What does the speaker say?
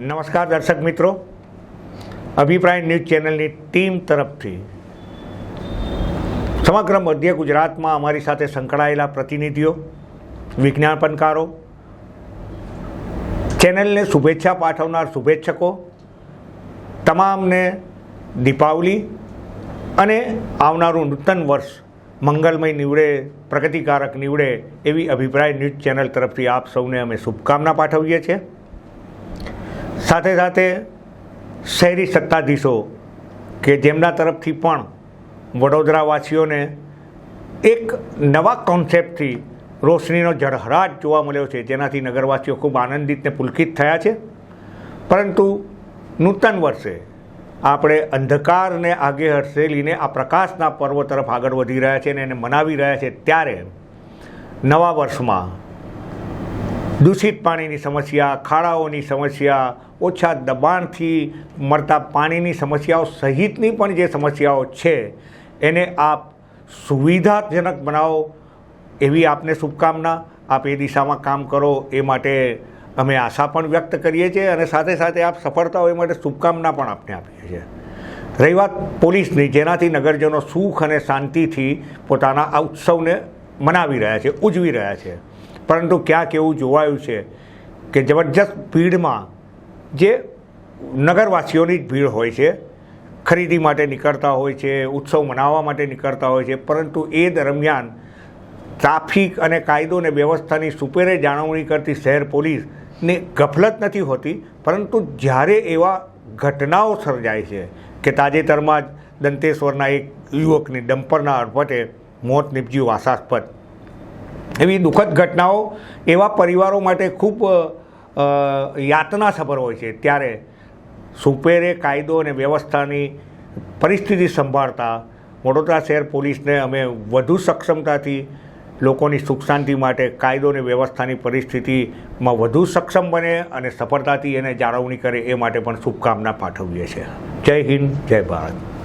નમસ્કાર દર્શક મિત્રો. અભિપ્રાય ન્યૂઝ ચેનલની ટીમ તરફથી સમગ્ર મધ્ય ગુજરાતમાં અમારી સાથે સંકળાયેલા પ્રતિનિધિઓ વિજ્ઞાપનકારો ચેનલને શુભેચ્છા પાઠવનાર શુભેચ્છકો, તમામને દીપાવલી અને આવનારું નૂતન વર્ષ મંગલમય નીવડે, પ્રગતિકારક નીવડે એવી અભિપ્રાય ન્યૂઝ ચેનલ તરફથી આપ સૌને અમે શુભકામના પાઠવીએ છીએ. સાથે સાથે શહેરી સત્તાધીશો કે જેમના તરફથી પણ વડોદરાવાસીઓને એક નવા કોન્સેપ્ટથી રોશનીનો ઝળહળાટ જોવા મળ્યો છે. જેનાથી નગરવાસીઓ ખૂબ આનંદિત ને પુલકિત થયા છે. પરંતુ નૂતન વર્ષે આપણે અંધકારને આગે હર્ષેલીને આ પ્રકાશના પર્વ તરફ આગળ વધી રહ્યા છે અને એને મનાવી રહ્યા છે ત્યારે નવા વર્ષમાં દૂષિત પાણીની સમસ્યા, ખાડાઓની સમસ્યા, ઓછા દબાણથી મળતા પાણીની સમસ્યાઓ સહિતની પણ જે સમસ્યાઓ છે, એને આપ સુવિધાજનક બનાવો એવી આપને શુભકામના. આપ એ દિશામાં કામ કરો એ માટે અમે આશા પણ વ્યક્ત કરીએ છીએ અને સાથે સાથે આપ સફળતા હોય માટે શુભકામના પણ આપને આપીએ છીએ. રહી વાત પોલીસની, જેનાથી નગરજનો સુખ અને શાંતિથી પોતાના આ ઉત્સવને મનાવી રહ્યા છે, ઉજવી રહ્યા છે. પરંતુ ક્યાંક એવું જોવાયું છે કે જબરજસ્ત ભીડમાં જે નગરવાસીઓની જ ભીડ હોય છે, ખરીદી માટે નીકળતા હોય છે, ઉત્સવ મનાવવા માટે નીકળતા હોય છે, પરંતુ એ દરમિયાન ટ્રાફિક અને કાયદો અને વ્યવસ્થાની સુપેરે જાળવણી કરતી શહેર પોલીસને ગફલત નથી હોતી, પરંતુ જ્યારે એવા ઘટનાઓ સર્જાય છે કે તાજેતરમાં જ દંતેશ્વરના એક યુવકની ડમ્પરના અડફટે મોત નીપજ્યું આશાસ્પદ એવી દુઃખદ ઘટનાઓ એવા પરિવારો માટે ખૂબ યાતનાસભર હોય છે. ત્યારે સુપેરે કાયદો અને વ્યવસ્થાની પરિસ્થિતિ સંભાળતા વડોદરા શહેર પોલીસને અમે વધુ સક્ષમતાથી લોકોની સુખ શાંતિ માટે કાયદો અને વ્યવસ્થાની પરિસ્થિતિમાં વધુ સક્ષમ બને અને સફળતાથી એને જાળવણી કરે એ માટે પણ શુભકામના પાઠવીએ છીએ. જય હિન્દ, જય ભારત.